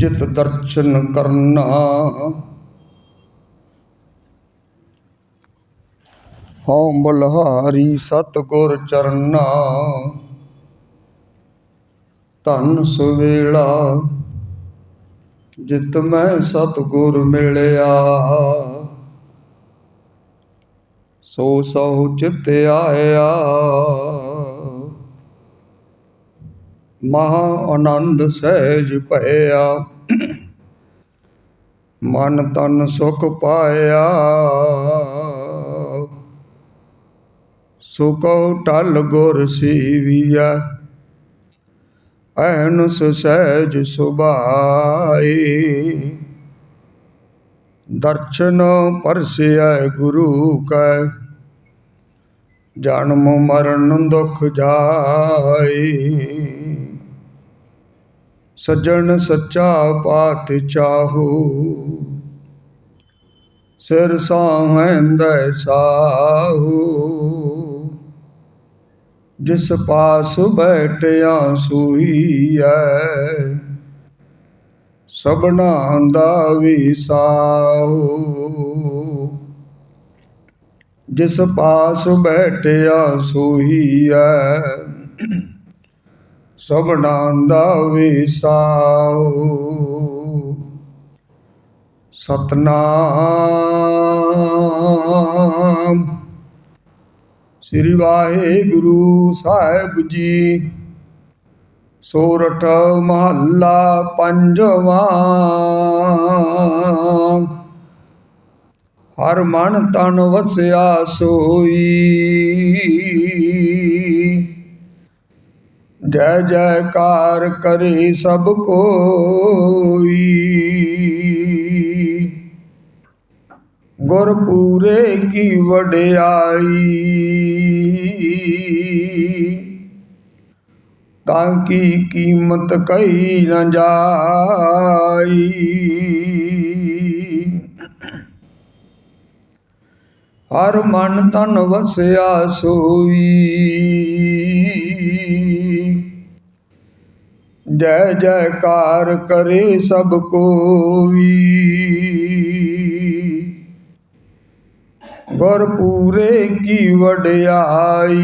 ਜਿਤ ਦਰਸ਼ਨ ਕਰਨਾ। ਹਉ ਬਲਹਾਰੀ ਸਤਗੁਰ ਚਰਨਾ। ਧਨ ਸੁਵੇਲਾ, ਜਿਤ ਮੈਂ ਸਤਗੁਰ ਮਿਲਿਆ। ਸੋ ਸਹੁ ਚਿਤ ਆਇਆ। ਮਹਾ ਆਨੰਦ ਸਹਿਜ ਭਇਆ। ਮਨ ਤਨ ਸੁਖ ਪਾਇਆ। ਸੁਕੋ ਟਲ ਗੁਰ ਸੀਵੀਆ ਐਨੁਸ ਸਹਿਜ ਸੁਭਾਈ। ਦਰਸ਼ਨ ਪਰਸਿਆ ਗੁਰੂ ਕੈ। ਜਨਮ ਮਰਨ ਦੁਖ ਜਾਈ। ਸੱਜਣ ਸੱਚਾ ਪਾਤ ਚਾਹੂ। ਸਿਰ ਸਾਹੰਦੈ ਸਾਹੂ। ਜਿਸ ਪਾਸ ਬੈਠਿਆ ਸੂਈਐ ਸਭਨਾ ਦਾ ਵਿਸਾਹੂ ਜਿਸ ਪਾਸ ਬੈਠਿਆ ਸੋਈਐ ਸਭਨਾ ਦਾ ਵਿਸਾਹੂ ਸਤਨਾਮ। ਸ੍ਰੀ ਵਾਹਿਗੁਰੂ ਸਾਹਿਬ ਜੀ, ਸੋਰਠ ਮਹੱਲਾ ਪੰਜਵਾਂ। ਹਰ ਮਨ ਤਨ ਵਸਿਆ ਸੋਈ। ਜੈ ਜੈਕਾਰ ਕਰੇ ਸਭ ਕੋਈ। ਗੁਰ ਪੂਰੇ ਕੀ ਵਡਿਆਈ। ਤਾਂ ਕੀ ਕੀਮਤ ਕਈ ਨ ਜਾਈ। ਹਰ ਮਨ ਤਨ ਵਸਿਆ ਸੋਈ। ਜੈ ਜੈਕਾਰ ਕਰੇ ਸਭ ਕੋਈ ਗੁਰ ਪੂਰੇ ਕੀ ਵਡਿਆਈ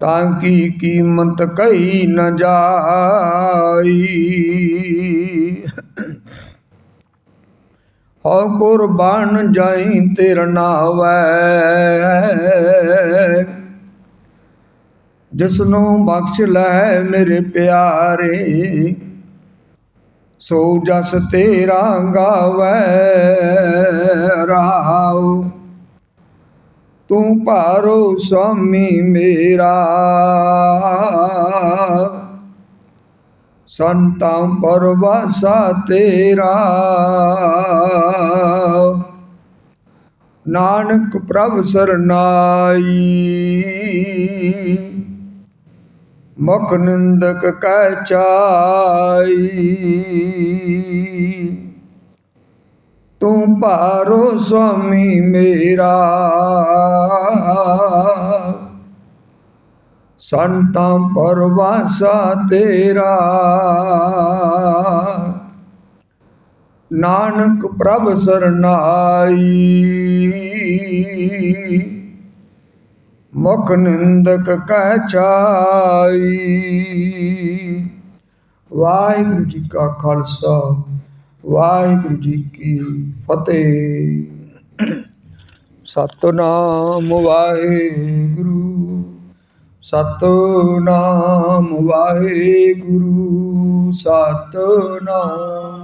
ਤਾਂ ਕੀ ਕੀਮਤ ਕਹੀ ਨ ਜਾਈ। ਹਉ ਕੁਰਬਾਨ ਜਾਈ, ਤੇਰ ਨਾਵੈ ਜਿਸ ਨੂੰ ਬਖਸ਼ ਲੈ ਮੇਰੇ ਪਿਆਰੇ, ਸੋ ਜਸ ਤੇਰਾ ਗਾਵੈ ਰਾਉ ਤੂੰ ਭਾਰੋ ਸੁਆਮੀ ਮੇਰਾ। ਸੰਤਾਂ ਪਰਵਾਸਾ ਤੇਰਾ। ਨਾਨਕ ਪ੍ਰਭ ਸਰਨਾਈ। ਮੁਖ ਨਿੰਦਕ ਕੈ ਚਾਈ। ਤੂੰ ਭਾਰੋ ਸੁਆਮੀ ਮੇਰਾ। ਸੰਤਾਂ ਪਰਵਾਸਾ ਤੇਰਾ। ਨਾਨਕ ਪ੍ਰਭ ਸਰਨਾਈ। ਮੁਖ ਨਿੰਦਕ ਕਹਿ ਚਾਈ। ਵਾਹਿਗੁਰੂ ਜੀ ਕਾ ਖਾਲਸਾ, ਵਾਹਿਗੁਰੂ ਜੀ ਕੀ ਫਤਿਹ। ਸਤਨਾਮ ਵਾਹਿਗੁਰੂ ਸਤਨਾਮ ਵਾਹਿਗੁਰੂ, ਸਤਨਾਮ